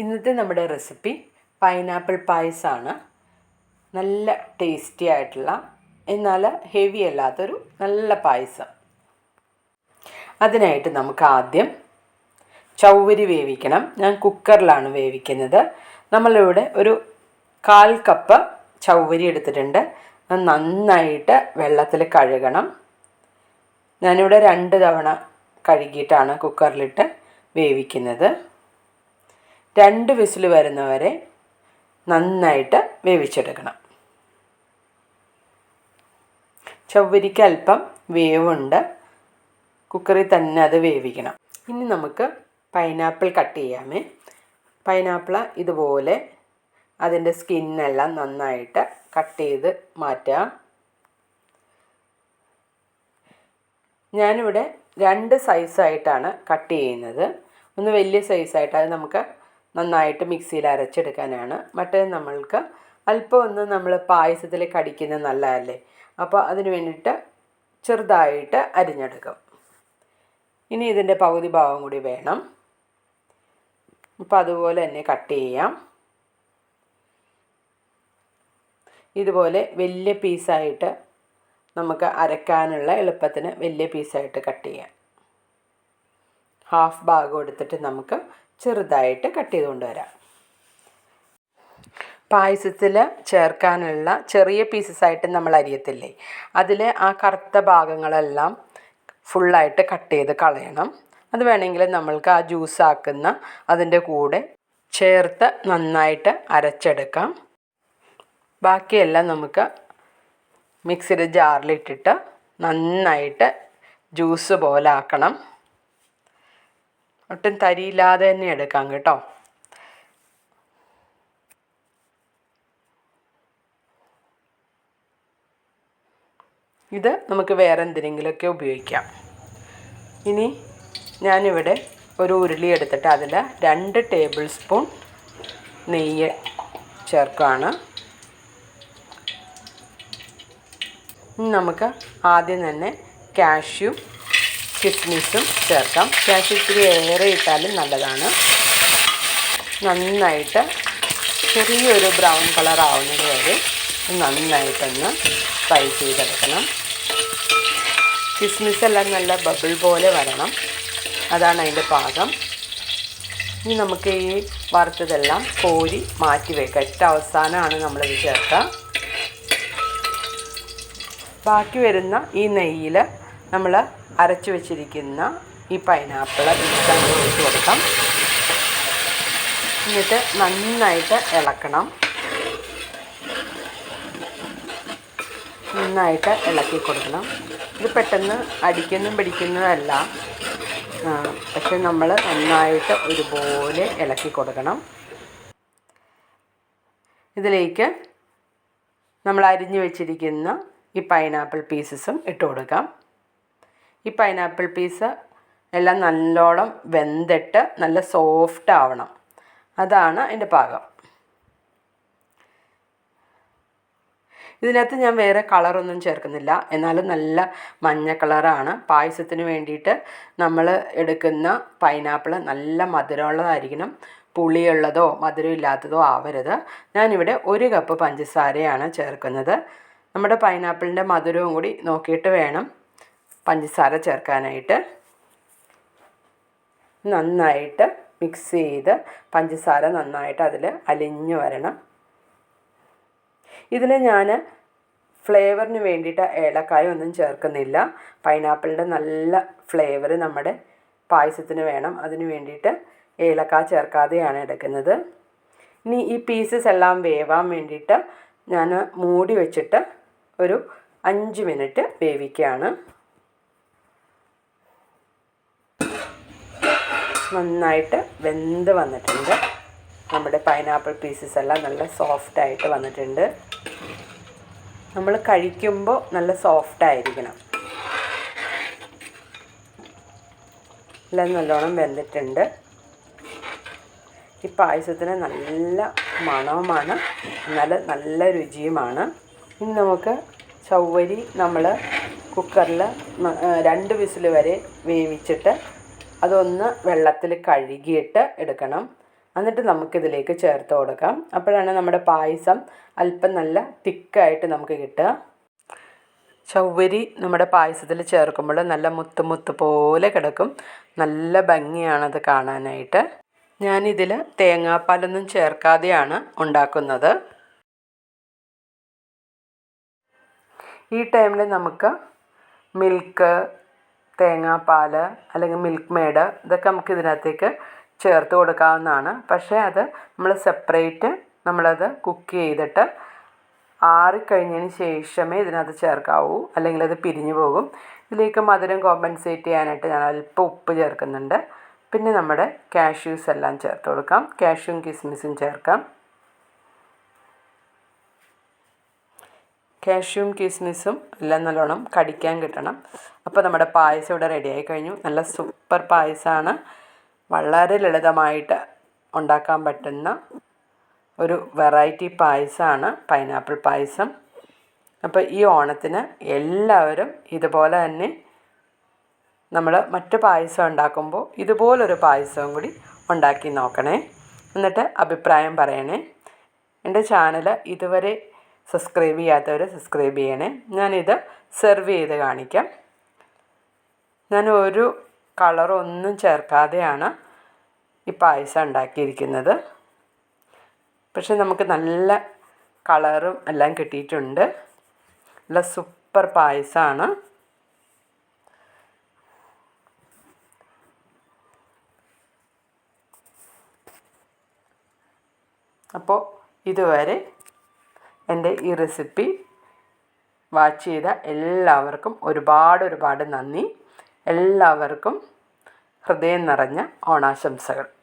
ഇന്നത്തെ നമ്മുടെ recipe pineapple പായസമാണ് നല്ല ടേസ്റ്റി ആയിട്ടുള്ള എന്നാൽ ഹെവി അല്ലാത്തൊരു നല്ല പായസം. അതിനായിട്ട് നമുക്ക് ആദ്യം ചൗവരി വേവിക്കണം. ഞാൻ കുക്കറിലാണ് വേവിക്കുന്നത്. നമ്മളിവിടെ ഒരു കാൽ കപ്പ് ചൗവരി എടുത്തിട്ടുണ്ട്. നന്നായിട്ട് വെള്ളത്തിൽ കഴുകണം. ഞാനിവിടെ രണ്ട് തവണ കഴുകിയിട്ടാണ് കുക്കറിലിട്ട് വേവിക്കുന്നത്. രണ്ട് വിസിൽ വരുന്നവരെ നന്നായിട്ട് വേവിച്ചെടുക്കണം. ചവ്വരിക്ക് അല്പം വേവുണ്ട്. കുക്കറിൽ തന്നെ അത് വേവിക്കണം. ഇനി നമുക്ക് പൈനാപ്പിൾ കട്ട് ചെയ്യാമേ. പൈനാപ്പിൾ ഇതുപോലെ അതിന്റെ സ്കിന്നെല്ലാം നന്നായിട്ട് കട്ട് ചെയ്ത് മാറ്റാം. ഞാനിവിടെ രണ്ട് സൈസായിട്ടാണ് കട്ട് ചെയ്യുന്നത്. ഒന്ന് വലിയ സൈസായിട്ട് അത് നമുക്ക് നന്നായിട്ട് മിക്സിയിൽ അരച്ചെടുക്കാനാണ്. മറ്റേ നമ്മൾക്ക് അല്പം ഒന്ന് നമ്മൾ പായസത്തിൽ കടിക്കുന്നത് നല്ലതല്ലേ? അപ്പോൾ അതിന് വേണ്ടിയിട്ട് ചെറുതായിട്ട് അരിഞ്ഞെടുക്കും. ഇനി ഇതിന്റെ പകുതി ഭാഗം കൂടി വേണം. അപ്പോൾ അതുപോലെ തന്നെ കട്ട് ചെയ്യാം. ഇതുപോലെ വലിയ പീസായിട്ട് നമുക്ക് അരക്കാനുള്ള എളുപ്പത്തിന് വലിയ പീസായിട്ട് കട്ട് ചെയ്യാം. ഹാഫ് ഭാഗം എടുത്തിട്ട് നമുക്ക് ചെറുതായിട്ട് കട്ട് ചെയ്ത് കൊണ്ടുവരാം പായസത്തിൽ ചേർക്കാനുള്ള ചെറിയ പീസസ് ആയിട്ട് നമ്മൾ അരിയത്തില്ലേ? അതിൽ ആ കറുത്ത ഭാഗങ്ങളെല്ലാം ഫുള്ളായിട്ട് കട്ട് ചെയ്ത് കളയണം. അത് വേണമെങ്കിൽ നമ്മൾക്ക് ആ ജ്യൂസ് ആക്കുന്ന അതിന്റെ കൂടെ ചേർത്ത് നന്നായിട്ട് അരച്ചെടുക്കാം. ബാക്കിയെല്ലാം നമുക്ക് മിക്സിയുടെ ജാറിലിട്ടിട്ട് നന്നായിട്ട് ജ്യൂസ് പോലെ ആക്കണം. ഒട്ടും തരിയില്ലാതെ തന്നെ എടുക്കാം കേട്ടോ. ഇത് നമുക്ക് വേറെ എന്തിനെങ്കിലുമൊക്കെ ഉപയോഗിക്കാം. ഇനി ഞാനിവിടെ ഒരു ഉരുളി എടുത്തിട്ട് അതിൽ രണ്ട് ടേബിൾ സ്പൂൺ നെയ്യ് ചേർക്കുകയാണ്. നമുക്ക് ആദ്യം തന്നെ കാഷ്യൂ കിസ്മിസും ചേർക്കാം. ക്യാഷ് ഇത്തിരി ഏറെ ഇട്ടാലും നല്ലതാണ്. നന്നായിട്ട് ചെറിയൊരു ബ്രൗൺ കളർ ആവുന്നത് വരെ നന്നായിട്ടൊന്ന് ഫ്രൈ ചെയ്തെടുക്കണം. കിസ്മിസ് എല്ലാം നല്ല ബബിൾ പോലെ വരണം. അതാണ് അതിന്റെ പാകം. ഇനി നമുക്ക് ഈ വറുത്തതെല്ലാം കോരി മാറ്റി വെക്കാം. ഏറ്റവും അവസാനമാണ് നമ്മളിത് ചേർക്കുക. ബാക്കി വരുന്ന ഈ നെയ്യിൽ നമ്മൾ അരച്ചു വെച്ചിരിക്കുന്ന ഈ പൈനാപ്പിൾ ഇതിൽ ഒഴിച്ച് കൊടുക്കാം. എന്നിട്ട് നന്നായിട്ട് ഇളക്കണം. നന്നായിട്ട് ഇളക്കി കൊടുക്കണം. ഇത് പെട്ടെന്ന് അടിക്കുന്നതും പിടിക്കുന്നതല്ല പക്ഷെ നമ്മൾ നന്നായിട്ട് ഒരുപോലെ ഇളക്കി കൊടുക്കണം. ഇതിലേക്ക് നമ്മൾ അരിഞ്ഞു വെച്ചിരിക്കുന്ന ഈ പൈനാപ്പിൾ പീസസും ഇട്ട് കൊടുക്കാം. ഈ പൈനാപ്പിൾ പീസ് എല്ലാം നല്ലോണം വെന്തിട്ട് നല്ല സോഫ്റ്റ് ആവണം. അതാണ് അതിന്റെ പാകം. ഇതിനകത്ത് ഞാൻ വേറെ കളറൊന്നും ചേർക്കുന്നില്ല. എന്നാലും നല്ല മഞ്ഞ കളറാണ് പായസത്തിന് വേണ്ടിയിട്ട് നമ്മൾ എടുക്കുന്ന പൈനാപ്പിൾ നല്ല മധുരമുള്ളതായിരിക്കണം. പുളിയുള്ളതോ മധുരം ഇല്ലാത്തതോ ആവരുത്. ഞാനിവിടെ ഒരു കപ്പ് പഞ്ചസാരയാണ് ചേർക്കുന്നത്. നമ്മുടെ പൈനാപ്പിളിന്റെ മധുരവും കൂടി നോക്കിയിട്ട് വേണം. പഞ്ചസാര ചേർക്കാനായിട്ട് നന്നായിട്ട് മിക്സ് ചെയ്ത് പഞ്ചസാര നന്നായിട്ട് അതിൽ അലിഞ്ഞു വരണം. ഇതിൽ ഞാൻ ഫ്ലേവറിന് വേണ്ടിയിട്ട് ഏലക്കായ ഒന്നും ചേർക്കുന്നില്ല. പൈനാപ്പിളിന്റെ നല്ല ഫ്ലേവർ നമ്മുടെ പായസത്തിന് വേണം. അതിന് വേണ്ടിയിട്ട് ഏലക്കായ ചേർക്കാതെയാണ് എടുക്കുന്നത്. ഇനി ഈ പീസസ് എല്ലാം വേവാൻ വേണ്ടിയിട്ട് ഞാൻ മൂടി വെച്ചിട്ട് ഒരു അഞ്ച് മിനിറ്റ് വേവിക്കുകയാണ്. നന്നായിട്ട് വെന്ത് വന്നിട്ടുണ്ട്. നമ്മുടെ പൈനാപ്പിൾ പീസസ് എല്ലാം നല്ല സോഫ്റ്റ് ആയിട്ട് വന്നിട്ടുണ്ട്. നമ്മൾ കഴിക്കുമ്പോൾ നല്ല സോഫ്റ്റ് ആയിരിക്കണം. എല്ലാം നല്ലോണം വെന്തിട്ടുണ്ട്. ഈ പായസത്തിന് നല്ല മണവുമാണ്. നല്ല നല്ല രുചിയുമാണ്. ഇനി നമുക്ക് ചവ്വരി നമ്മൾ കുക്കറിൽ രണ്ട് വിസിൽ വരെ വേവിച്ചിട്ട് അതൊന്ന് വെള്ളത്തിൽ കഴുകിയിട്ട് എടുക്കണം. എന്നിട്ട് നമുക്കിതിലേക്ക് ചേർത്ത് കൊടുക്കാം. അപ്പോഴാണ് നമ്മുടെ പായസം അല്പം നല്ല തിക്കായിട്ട് നമുക്ക് കിട്ടുക. ചവ്വരി നമ്മുടെ പായസത്തിൽ ചേർക്കുമ്പോൾ നല്ല മുത്ത് മുത്ത് പോലെ കിടക്കും. നല്ല ഭംഗിയാണത് കാണാനായിട്ട്. ഞാനിതിൽ തേങ്ങാപ്പാലൊന്നും ചേർക്കാതെയാണ് ഉണ്ടാക്കുന്നത്. ഈ ടൈമിൽ നമുക്ക് മിൽക്ക് തേങ്ങാപ്പാൽ അല്ലെങ്കിൽ മിൽക്ക് മെയ്ഡ് ഇതൊക്കെ നമുക്ക് ഇതിനകത്തേക്ക് ചേർത്ത് കൊടുക്കാവുന്നതാണ്. പക്ഷേ അത് നമ്മൾ സെപ്പറേറ്റ് നമ്മളത് കുക്ക് ചെയ്തിട്ട് ആറിക്കഴിഞ്ഞതിന് ശേഷമേ ഇതിനകത്ത് ചേർക്കാവൂ. അല്ലെങ്കിൽ അത് പിരിഞ്ഞു പോകും. ഇതിലേക്ക് മധുരം കോമ്പൻസേറ്റ് ചെയ്യാനായിട്ട് ഞാൻ അല്പം ഉപ്പ് ചേർക്കുന്നുണ്ട്. പിന്നെ നമ്മുടെ കാഷ്യൂസ് എല്ലാം ചേർത്ത് കൊടുക്കാം. കാഷ്യൂം കിസ്മിസും ചേർക്കാം. കാഷ്യൂം കിസ്മിസും എല്ലാം നല്ലോണം കടിക്കാൻ കിട്ടണം. അപ്പോൾ നമ്മുടെ പായസം ഇവിടെ റെഡിയായി കഴിഞ്ഞു. നല്ല സൂപ്പർ പായസമാണ് വളരെ ലളിതമായിട്ട് ഉണ്ടാക്കാൻ പറ്റുന്ന ഒരു വെറൈറ്റി പായസമാണ് പൈനാപ്പിൾ പായസം. അപ്പോൾ ഈ ഓണത്തിന് എല്ലാവരും ഇതുപോലെ തന്നെ നമ്മൾ മറ്റു പായസം ഉണ്ടാക്കുമ്പോൾ ഇതുപോലൊരു പായസവും കൂടി ഉണ്ടാക്കി നോക്കണേ. എന്നിട്ട് അഭിപ്രായം പറയണേ. എന്റെ ചാനൽ ഇതുവരെ സബ്സ്ക്രൈബ് ചെയ്യാത്തവർ സബ്സ്ക്രൈബ് ചെയ്യണേ. ഞാനിത് സെർവ് ചെയ്ത് കാണിക്കാം. ഞാൻ ഒരു കളറൊന്നും ചേർക്കാതെയാണ് ഈ പായസം ഉണ്ടാക്കിയിരിക്കുന്നത്. പക്ഷെ നമുക്ക് നല്ല കളറും എല്ലാം കിട്ടിയിട്ടുണ്ട്. നല്ല സൂപ്പർ പായസമാണ് അപ്പോൾ ഇതുവരെ എന്റെ ഈ റെസിപ്പി വാച്ച് ചെയ്ത എല്ലാവർക്കും ഒരുപാട് ഒരുപാട് നന്ദി. എല്ലാവർക്കും ഹൃദയം നിറഞ്ഞ ഓണാശംസകൾ.